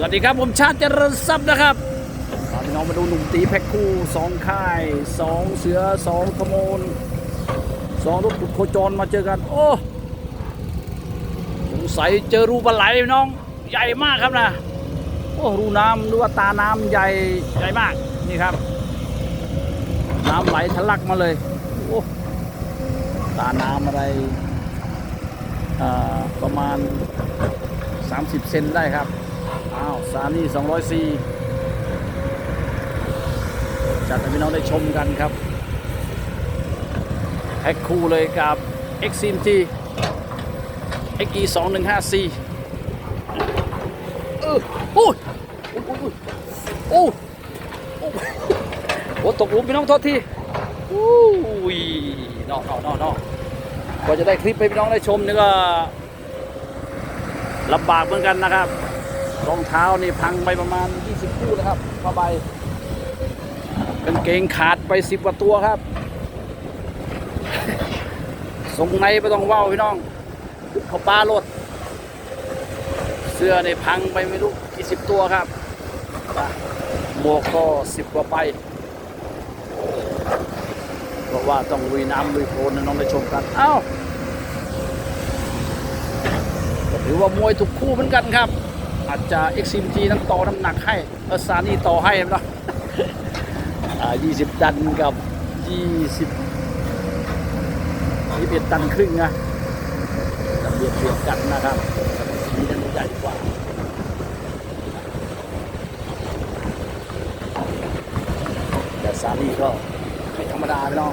สวัสดีครับ ผมชาติเจริญทรัพย์นะครับพาพี่น้องมาดูหนุ่มตีแพ็คคู่สองค่ายสองเสือสองขโมนสองรถขุดโคจรมาเจอกัน โอ้สงสัยเจอรูปลาไหลน้องใหญ่มากครับนะโอ้รูน้ำหรือว่าตาน้ำใหญ่ใหญ่มากนี่ครับ น้ำไหลทะลักมาเลยโอ้ตาน้ำอะไรประมาณ 30 เซนได้ครับ อ้าวสานี่204จัดให้พี่น้องได้ชมกันครับแพ็คคู่เลยกับ x c m t XE 2154เออโอ้ยโอ้ยโอ้ยโอ้ยโอ้ตกหลุมพี่น้องโทษทีอุ้ยนอกนอกนอกนอกกว่าจะได้คลิปให้พี่น้องได้ชมนี่ก็ลำบากเหมือนกันนะครับ รองเท้านี่พังไปประมาณ 20 คู่นะครับผ้าใบกางเกงขาดไป 10กว่าตัวครับทรงในไม่ต้องว่าวพี่น้องเขาปลาโลด เสื้อในพังไปไม่รู้กี่สิบตัวครับหมวกก็สิบกว่าใบเพราะว่าต้องลุยน้ำลุยโคลนน้องไปชมกัน เอ้าถือว่ามวยถูกคู่เหมือนกันครับ อาจจะ XMG นั้นต่อน้ำหนักให้เออซานี่ต่อให้เนาะอ่า20ดันกับ20 21ตันครึ่งนะจะเบียดเบียดกันนะครับสีนั้นใหญ่กว่าแต่ซานี่ก็ไม่ธรรมดาพี่น้อง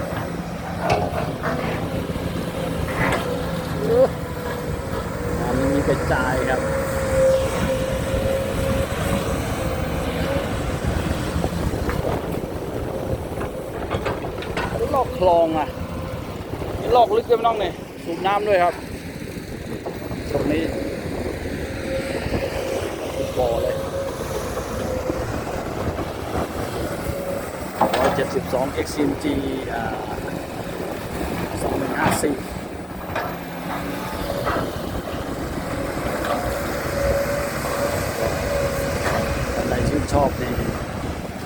านนี้มีกระจายครับ ลอก คลองอะนี่ลอกลึกด้วยน้องเนี่ยสูบน้ำด้วยครับตรงนี้บ่อเลย172 XMG อ่า2154ชอบนี่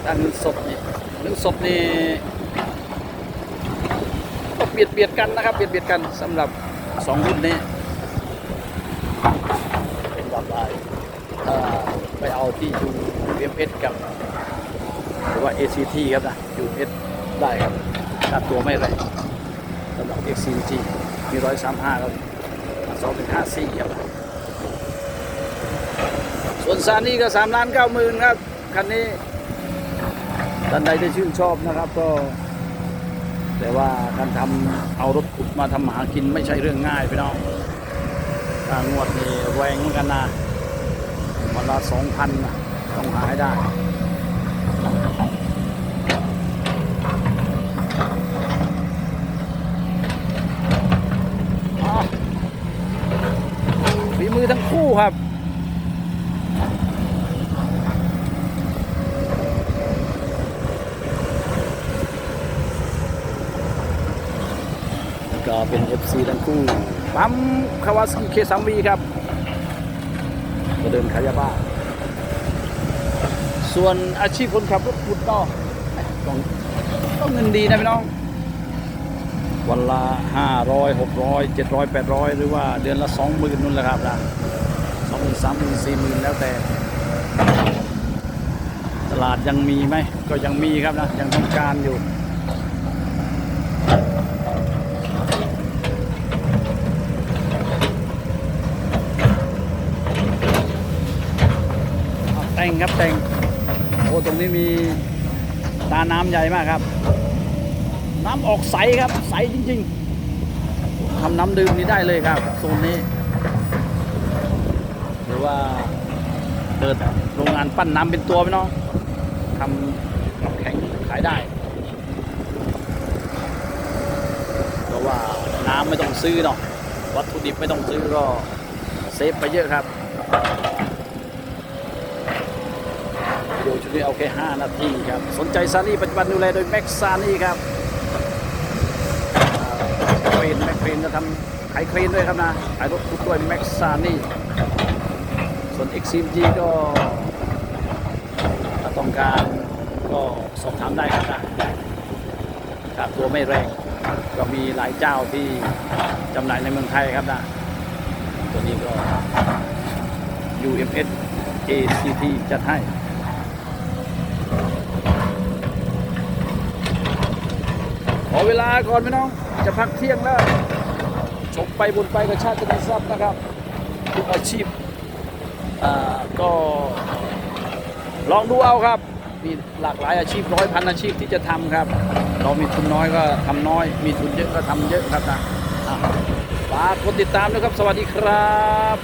ด้านเงินสดนี่เงินสดนี่ บียดเบียดกันนะครับเบียดเบียดกันสำหรับสองรุ่นนี้เป็นแบบว่าถ้าไปเอาที่ยูเอ็มเอสกับหรือว่า ACT ครับนะ US ได้ครับค่าตัวไม่แรงสำหรับ XCT มีร้อยสามห้าครับสองถึงห้าสี่ครับส่วนซานี่ก็สามล้านเก้าหมื่นครับคันนี้ท่านใดที่ชื่นชอบนะครับก็ แต่ว่าการทำเอารถขุดมาทำหากินไม่ใช่เรื่องง่ายพี่น้องงวดนี่แรงเหมือนกันนะวันละสองพันต้องหาให้ได้ฝีมือทั้งคู่ครับ ก็เป็น FC ทั้งคู่ปั๊มคาวาสกิเคซัมวีครับก็เดินขายยาบ้า ส่วนอาชีพคนขับรถขุดก็ต้องต้องเงินดีนะพี่น้อง วันละห้าร้อยหกร้อยเจ็ดร้อยแปดร้อยหรือว่าเดือนละสองหมื่นนู่นแหละครับนะสองหมื่นสามหมื่นสี่หมื่นแล้วแต่ ตลาดยังมีไหม ก็ยังมีครับนะ ยังต้องการอยู่ ครับแต่งโอ้ตรงนี้มีตาน้ำใหญ่มากครับ น้ำออกใสครับใสจริง ๆทำน้ำดื่มนี้ได้เลยครับโซนนี้หรือว่าเปิดโรงงานปั้นน้ำเป็นตัวไหมเนาะทำน้ำแข็งขายได้เพราะว่าน้ำไม่ต้องซื้อเนาะวัตถุดิบไม่ต้องซื้อก็เซฟไปเยอะครับ วิดีโอชุดนี้เอาแค่5นาทีครับ สนใจซานี่ปัจจุบันดูแลโดยแม็กซานี่ครับเครนแม็กเครนจะทำขายเครนด้วยครับนะขายรถทุกด้วยแม็กซานี่ส่วน XCG ก็ต้องการก็สอบถามได้ครับนะค่าตัวไม่แรงก็มีหลายเจ้าที่จำหน่ายในเมืองไทยครับนะตัวนี้ก็ UMS ACT จัดให้ ขอเวลาก่อนพี่น้อง จะพักเที่ยงแล้วชมไปบนไปกับชาติจะได้ทรัพย์นะครับทุกอาชีพก็ลองดูเอาครับ มีหลากหลายอาชีพร้อยพันอาชีพที่จะทำครับ เรามีทุนน้อยก็ทำน้อย มีทุนเยอะก็ทำเยอะครับนะอะฝากกดติดตามด้วยครับ สวัสดีครับ